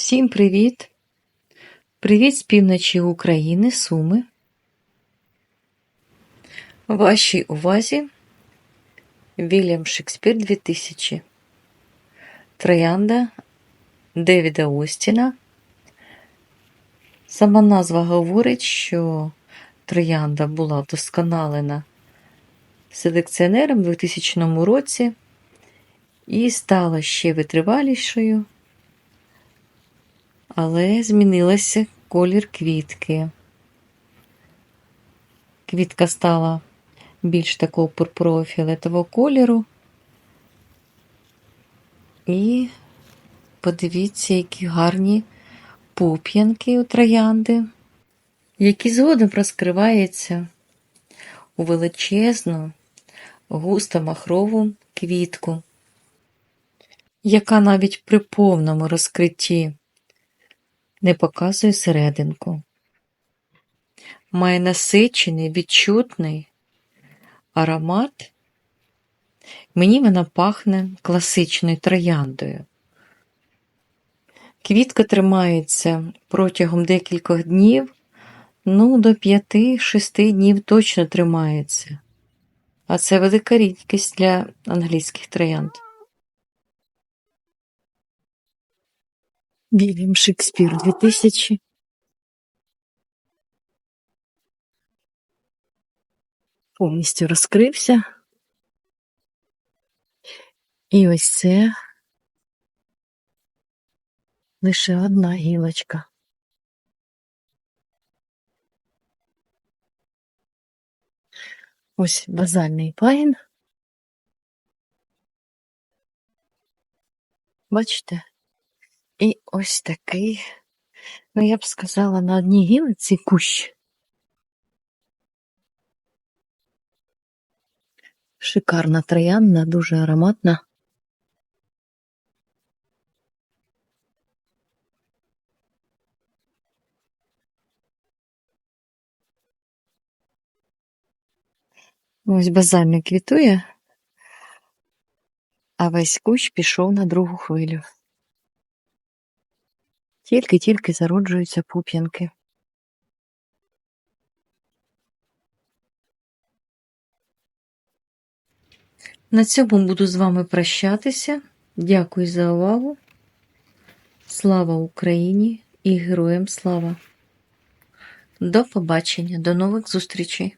Всім привіт! Привіт з півночі України, Суми. Вашій увазі Вільям Шекспір 2000. Троянда Девіда Остіна. Сама назва говорить, що троянда була вдосконалена селекціонером у 2000 році і стала ще витривалішою але змінилася колір квітки. Квітка стала більш такого пурпурово-фіолетового кольору. І подивіться, які гарні пуп'янки у троянди, які згодом розкриваються у величезну, густо махрову квітку, яка навіть при повному розкритті не показує серединку. Має насичений, відчутний аромат. Мені вона пахне класичною трояндою. Квітка тримається протягом декількох днів, ну, до 5-6 днів точно тримається. А це велика рідкість для англійських троянд. Вільям Шекспір 2000. Повністю розкрився. І ось це лише одна гілочка. Ось базальний пагін. Бачите? І ось такий, ну я б сказала, на одній гілиці кущ. Шикарна троянда, дуже ароматна. Ось базальний квітує, а весь кущ пішов на другу хвилю. Тільки-тільки зароджуються пуп'янки. На цьому буду з вами прощатися. Дякую за увагу. Слава Україні і героям слава! До побачення, до нових зустрічей!